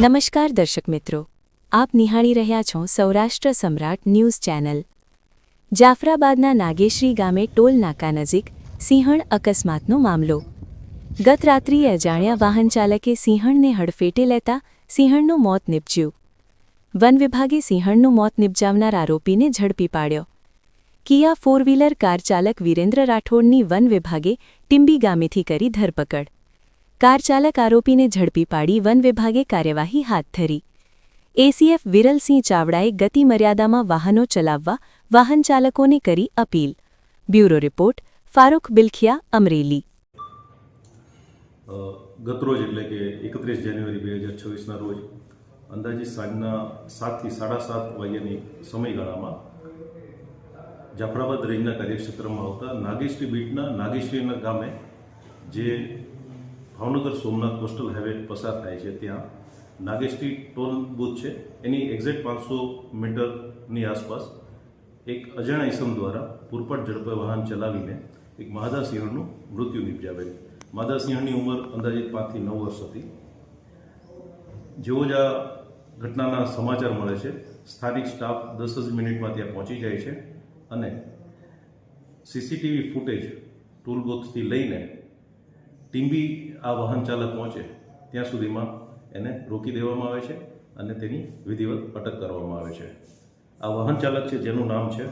નમસ્કાર દર્શક મિત્રો, આપ નિહાળી રહ્યા છો સૌરાષ્ટ્ર સમ્રાટ ન્યૂઝ ચેનલ. જાફરાબાદના નાગેશ્રી ગામે ટોલ નાકા નજીક સિંહણ અકસ્માતનો મામલો. ગત રાત્રિએ અજાણ્યા વાહન ચાલકે સિંહણને હડફેટે લેતા સિંહણનું મોત નિપજ્યું. વન વિભાગે સિંહણનું મોત નિપજાવનાર આરોપીને ઝડપી પાડ્યો. કિયા ફોર વ્હીલર કાર ચાલક વિરેન્દ્ર રાઠોડની વન વિભાગે ટિંબી ગામેથી કરી ધરપકડ. કાર ચાલક આરોપીને ઝડપી પાડી વન વિભાગે કાર્યવાહી હાથ ધરી એસીએફ વિરલસિંહ ચાવડાએ ગતિ મર્યાદામાં વાહનો ચલાવવા વાહન ચાલકોને કરી appeal bureau report Farooq Bilkhiya Amreli અ, ગતરોજ એટલે કે એકત્રીસ જાન્યુઆરી બે હજાર છવ્વીસના રોજ અંદાજિત સાંજના સાતથી સાડા સાત વાગ્યાની સમયગાળામાં જાફરાબાદ રેન્જના કાર્યક્ષેત્રમાં આવતા નાગેશ્રી બીટના નાગેશ્રીના ગામે જે ભાવનગર સોમનાથ કોસ્ટલ હાઈવે પસાર થાય છે. ત્યાં નાગેશ્રી ટોલ બૂથ છે. એની એક્ઝેક્ટ પાંચસો મીટરની આસપાસ એક અજાણ્યા ઇસમ દ્વારા પૂરપાટ ઝડપે વાહન ચલાવીને એક માધા સિંહણનું મૃત્યુ નિપજાવેલ. માધા સિંહણની ઉંમર અંદાજિત પાંચથી નવ વર્ષ હતી. જેવો જ આ ઘટનાના સમાચાર મળે છે, સ્થાનિક સ્ટાફ દસ જ મિનિટમાં ત્યાં પહોંચી જાય છે અને સીસીટીવી ફૂટેજ ટૂલ બોક્સથી લઈને ટીમ્બી આ વાહન ચાલક પહોંચે ત્યાં સુધીમાં એને રોકી દેવામાં આવે છે અને તેની વિધિવત અટક કરવામાં આવે છે. આ વાહન ચાલક છે જેનું નામ છે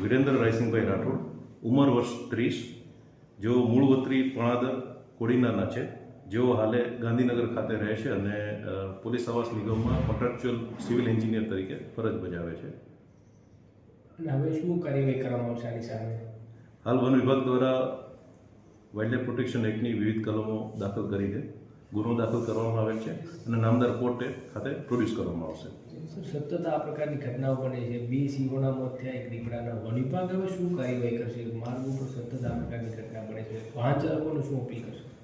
વિરેન્દ્ર રાયસિંહભાઈ રાઠોડ. ઉંમર વર્ષ ત્રીસ. જેઓ મૂળ વતરી પણાદર કોડીનાના છે. જેઓ હાલે ગાંધીનગર ખાતે રહે છે અને પોલીસ આવાસ નિગમમાં કોન્ટ્રાક્ચ્યુઅલ સિવિલ એન્જિનિયર તરીકે ફરજ બજાવે છે. હવે શું કાર્યવાહી કરવામાં આવશે આની સામે? હાલ વન વિભાગ દ્વારા વાઇલ્ડલાઇફ પ્રોટેક્શન એક્ટની વિવિધ કલમો દાખલ કરીને ગુનો દાખલ કરવામાં આવે છે અને નામદાર કોર્ટે ખાતે પ્રોડ્યુસ કરવામાં આવશે. સતત આ પ્રકારની ઘટનાઓ બને છે. બે સિંહોના મોત થયા, એક દીપડાના વન હવે શું કાર્યવાહી કરશે? માર્ગ ઉપર સતત આ પ્રકારની ઘટના બને છે. વાહન શું અપીલ કરશે?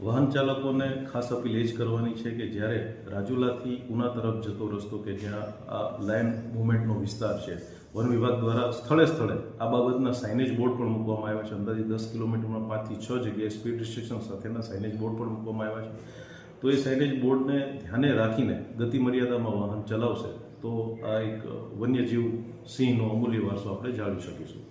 વાહન ચાલકોને ખાસ અપીલ એ જ કરવાની છે કે જ્યારે રાજુલાથી ઉના તરફ જતો રસ્તો કે જ્યાં આ લાઇન મુવમેન્ટનો વિસ્તાર છે, વન વિભાગ દ્વારા સ્થળે સ્થળે આ બાબતના સાઇનેજ બોર્ડ પણ મૂકવામાં આવ્યા છે. અંદાજે દસ કિલોમીટરમાં પાંચથી છ જગ્યાએ સ્પીડ રિસ્ટ્રિક્શન સાથેના સાઇનેજ બોર્ડ પણ મૂકવામાં આવ્યા છે. તો એ સાઇનેજ બોર્ડને ધ્યાને રાખીને ગતિ મર્યાદામાં વાહન ચલાવશે તો આ એક વન્યજીવ સિંહનો અમૂલ્ય વારસો આપણે જાળવી શકીશું.